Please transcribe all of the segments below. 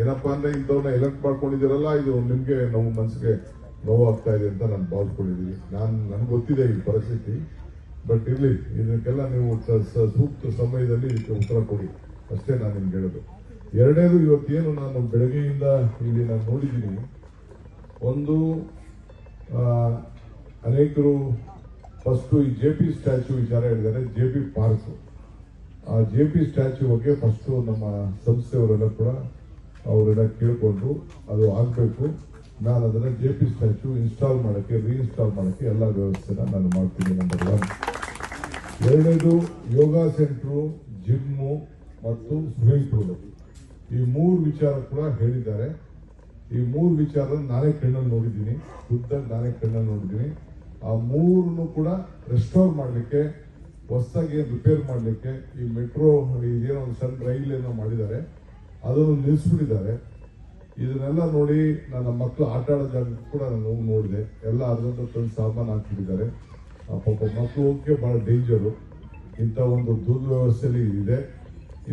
ಏನಪ್ಪಾ ಅಂದ್ರೆ ಇಂಥವ್ರನ್ನ ಎಲೆಕ್ಟ್ ಮಾಡ್ಕೊಂಡಿದ್ದೀರಲ್ಲ, ಇದು ನಿಮ್ಗೆ ನಮ್ಮ ಮನಸ್ಸಿಗೆ ನೋವಾಗ್ತಾ ಇದೆ ಅಂತ ನಾನು ಭಾವಿಸ್ಕೊಂಡಿದ್ದೀನಿ. ನಾನು, ನನ್ಗೆ ಗೊತ್ತಿದೆ ಈ ಪರಿಸ್ಥಿತಿ ಬಟ್ ಇರಲಿ, ಇದಕ್ಕೆಲ್ಲ ನೀವು ಸೂಕ್ತ ಸಮಯದಲ್ಲಿ ಇದಕ್ಕೆ ಉತ್ತರ ಕೊಡಿ. ಅಷ್ಟೇ ನಾನು ನಿಮ್ಗೆ ಹೇಳೋದು. ಎರಡನೇದು, ಇವತ್ತೇನು ನಾನು ಬೆಳಗ್ಗೆಯಿಂದ ಇಲ್ಲಿ ನಾನು ನೋಡಿದ್ದೀನಿ. ಒಂದು ಅನೇಕರು ಫಸ್ಟು ಈ ಜೆ ಪಿ ಸ್ಟ್ಯಾಚ್ಯೂ ವಿಚಾರ ಹೇಳಿದ್ದಾರೆ, ಜೆ ಪಿ ಪಾರ್ಕ್. ಆ, ಜೆ ಪಿ ಸ್ಟ್ಯಾಚ್ಯೂ ಬಗ್ಗೆ ಫಸ್ಟು ನಮ್ಮ ಸಂಸ್ಥೆಯವರೆಲ್ಲ ಕೂಡ ಅವರೆಲ್ಲ ಕೇಳಿಕೊಂಡು ಅದು ಆಗಬೇಕು. ನಾನು ಅದನ್ನ ಜೆ ಪಿ ಸ್ಟ್ಯಾಚ್ಯೂ ಇನ್ಸ್ಟಾಲ್ ಮಾಡೋಕ್ಕೆ ರೀಇನ್ಸ್ಟಾಲ್ ಮಾಡೋಕ್ಕೆ ಎಲ್ಲ ವ್ಯವಸ್ಥೆನ ನಾನು ಮಾಡ್ತೀನಿ ನಂಬರ್ ಒನ್. ಎರಡನೇದು ಯೋಗ ಸೆಂಟ್ರು, ಜಿಮ್ಮು ಮತ್ತು ಸ್ವಿಮ್ಮಿಂಗ್ ಪೂಲು ಈ ಮೂರು ವಿಚಾರ ಕೂಡ ಹೇಳಿದ್ದಾರೆ. ಈ ಮೂರು ವಿಚಾರ ನಾನೇ ಕಣ್ಣಲ್ಲಿ ನೋಡಿದ್ದೀನಿ. ಖುದ್ದಾಗಿ ನಾನೇ ಕಣ್ಣಲ್ಲಿ ನೋಡಿದ್ದೀನಿ. ಆ ಮೂರನ್ನು ಕೂಡ ರೆಸ್ಟೋರ್ ಮಾಡಲಿಕ್ಕೆ, ಹೊಸದಾಗಿ ರಿಪೇರ್ ಮಾಡಲಿಕ್ಕೆ ಈ ಮೆಟ್ರೋ ಏನೋ ಒಂದು ಸಣ್ಣ ರೈಲ್ ಏನೋ ಮಾಡಿದ್ದಾರೆ. ಅದನ್ನು ನಿಲ್ಲಿಸ್ಬಿಟ್ಟಿದ್ದಾರೆ ಇದನ್ನೆಲ್ಲ ನೋಡಿ ನನ್ನ ಮಕ್ಕಳು ಆಟ ಆಡೋ ಜಾಗ ಕೂಡ ನಾನು ನೋಡಿದೆ. ಎಲ್ಲ ಅರ್ಧಂತ ತಂದು ಸಾಮಾನು ಹಾಕ್ಬಿಟ್ಟಿದ್ದಾರೆ. ಪಾಪ ಮಕ್ಕಳು ಹೋಗಕ್ಕೆ ಬಹಳ ಡೇಂಜರು ಇಂಥ ಒಂದು ದುರ್ವ್ಯವಸ್ಥೆಯಲ್ಲಿ ಇದೆ.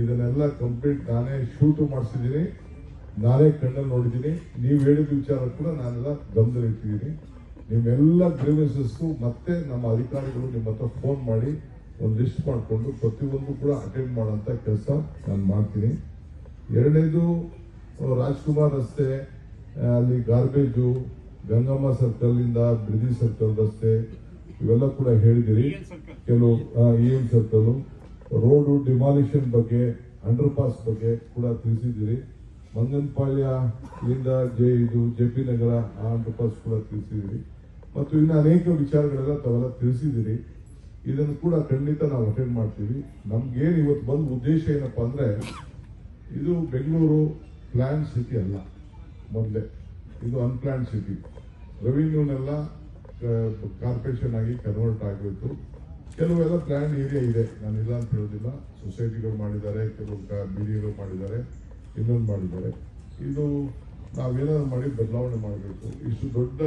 ಇದನ್ನೆಲ್ಲ ಕಂಪ್ಲೀಟ್ ನಾನೇ ಶೂಟು ಮಾಡಿಸಿದ್ದೀನಿ. ನಾನೇ ಕಣ್ಣಲ್ಲಿ ನೋಡಿದ್ದೀನಿ. ನೀವು ಹೇಳಿದ ವಿಚಾರ ಕೂಡ ನಾನೆಲ್ಲ ಗಮನದಲ್ಲಿ ಇಟ್ಟಿದ್ದೀನಿ. ನಿಮ್ಮೆಲ್ಲ ಗ್ರೀವೆನ್ಸಸ್ಗೂ ಮತ್ತೆ ನಮ್ಮ ಅಧಿಕಾರಿಗಳು ನಿಮ್ಮ ಹತ್ರ ಫೋನ್ ಮಾಡಿ ಒಂದು ಲಿಸ್ಟ್ ಮಾಡಿಕೊಂಡು ಪ್ರತಿಯೊಂದು ಕೂಡ ಅಟೆಂಡ್ ಮಾಡೋಂಥ ಕೆಲಸ ನಾನು ಮಾಡ್ತೀನಿ. ಎರಡನೇದು ರಾಜ್ಕುಮಾರ್ ರಸ್ತೆ ಅಲ್ಲಿ ಗಾರ್ಬೇಜು ಗಂಗಮ್ಮ ಸರ್ಕಲ್ ಇಂದ ಬ್ರಿಜಿ ಸರ್ಕಲ್ ರಸ್ತೆ, ಇವೆಲ್ಲ ಕೂಡ ಹೇಳಿದಿರಿ. ಕೆಲವು E M circle road demolition ಬಗ್ಗೆ ಅಂಡರ್ ಪಾಸ್ ಬಗ್ಗೆ ಕೂಡ ತಿಳಿಸಿದಿರಿ. ಮಂಗನಪಾಳ್ಯದಿಂದ ಜೆ ಇದು, ಜೆ ಪಿ ನಗರ ಆ ಅಂಡರ್ ಪಾಸ್ ಕೂಡ ತಿಳಿಸಿದ್ದೀರಿ ಮತ್ತು ಇನ್ನು ಅನೇಕ ವಿಚಾರಗಳೆಲ್ಲ ತಾವೆಲ್ಲ ತಿಳಿಸಿದಿರಿ. ಇದನ್ನು ಕೂಡ ಖಂಡಿತ ನಾವು ಅಟೆಂಡ್ ಮಾಡ್ತೀವಿ. ನಮ್ಗೇನು ಇವತ್ತು ಬಂದ ಉದ್ದೇಶ ಏನಪ್ಪಾ ಅಂದ್ರೆ ಇದು ಬೆಂಗಳೂರು ಪ್ಲಾನ್ ಸಿಟಿ ಅಲ್ಲ, ಮೊದಲೇ. ಇದು ಅನ್ಪ್ಲಾನ್ ಸಿಟಿ ರೆವಿನ್ಯೂನೆಲ್ಲ ಕಾರ್ಪೊರೇಷನ್ ಆಗಿ ಕನ್ವರ್ಟ್ ಆಗಬೇಕು ಕೆಲವೆಲ್ಲ ಪ್ಲಾನ್ ಏರಿಯಾ ಇದೆ. ನಾನು ಇಲ್ಲ ಅಂತ ಹೇಳೋದಿಲ್ಲ. ಸೊಸೈಟಿಗಳು ಮಾಡಿದ್ದಾರೆ, ಕೆಲವು ಬಿಡಿಗಳು ಮಾಡಿದ್ದಾರೆ, ಇನ್ನೊಂದು ಮಾಡಿದ್ದಾರೆ. ಇದು ನಾವೇನಾದ್ರು ಮಾಡಿ ಬದಲಾವಣೆ ಮಾಡಬೇಕು. ಇಷ್ಟು ದೊಡ್ಡ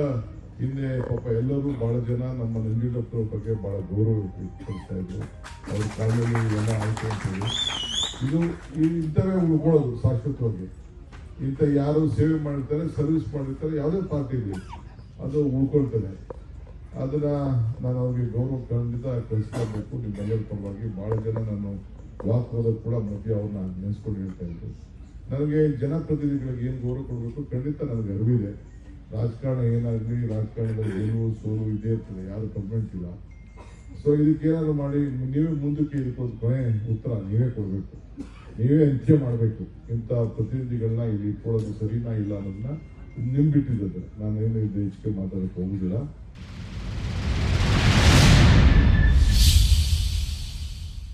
ಹಿಂದೆ ಪಾಪ ಎಲ್ಲರೂ ಬಹಳ ಜನ ನಮ್ಮ ನಂಜುಡಪ್ಪರ ಬಗ್ಗೆ ಬಹಳ ಗೌರವ ಕೊಡ್ತಾ ಇದ್ರು. ಅವ್ರ ಕಾಲದಲ್ಲಿ ಎಲ್ಲ ಆಯ್ತು ಅಂತ ಹೇಳಿ. ಇದು ಇಂಥವೇ ಉಳ್ಕೊಳ್ಳೋದು ಶಾಶ್ವತವಾಗಿ ಇಂಥ ಯಾರು ಸೇವೆ ಮಾಡಿರ್ತಾರೆ ಸರ್ವಿಸ್ ಮಾಡಿರ್ತಾರೆ, ಯಾವುದೇ ಪಾರ್ಟಿ ಇರಲಿ, ಅದು ಉಳ್ಕೊಳ್ತಾರೆ ಅದನ್ನ ನಾನು ಅವ್ರಿಗೆ ಗೌರವ ಖಂಡಿತ ಕಳಿಸ್ಕೊಳ್ಬೇಕು ನಿಮ್ಮೆಲ್ಲರ ಪರವಾಗಿ ಬಹಳ ಜನ ನಾನು ವಾಕ್ ಹೋದಾಗ ಕೂಡ ಮಧ್ಯೆ ಅವ್ರನ್ನ ನೆನೆಸ್ಕೊಂಡು ಹೇಳ್ತಾ ಇದ್ದೆ. ನನಗೆ ಜನಪ್ರತಿನಿಧಿಗಳಿಗೆ ಏನು ಗೌರವ ಕೊಡಬೇಕು? ಖಂಡಿತ ನನಗೆ ಅರಿವಿದೆ. ರಾಜಕಾರಣ ಏನಾಗಲಿ, ರಾಜಕಾರಣದಲ್ಲಿ ಏನು ಸೋಲು ಇದೇ ಇರ್ತದೆ. ಯಾರು ಕಂಪ್ಲೇಂಟ್ ಇಲ್ಲ. ಸೊ ಇದಕ್ಕೆ ಏನಾದ್ರು ಮಾಡಿ, ನೀವೇ ಮುಂದಕ್ಕೆ ಇದಕ್ಕೊಂದು ಕೊನೆ ಉತ್ತರ ನೀವೇ ಕೊಡಬೇಕು. ನೀವೇ ಅಂತ್ಯ ಮಾಡಬೇಕು. ಇಂಥ ಪ್ರತಿನಿಧಿಗಳನ್ನ ಇಲ್ಲಿ ಇಟ್ಕೊಳ್ಳೋದು ಸರಿನಾ ಇಲ್ಲ ಅನ್ನೋದನ್ನ ನಿಮ್ ಬಿಟ್ಟಿದ್ದೆ ನಾನು ಏನು ಹೆಚ್ಚಿಗೆ ಮಾತಾಡಕ್ಕೆ ಹೋಗುದಿಲ್ಲ.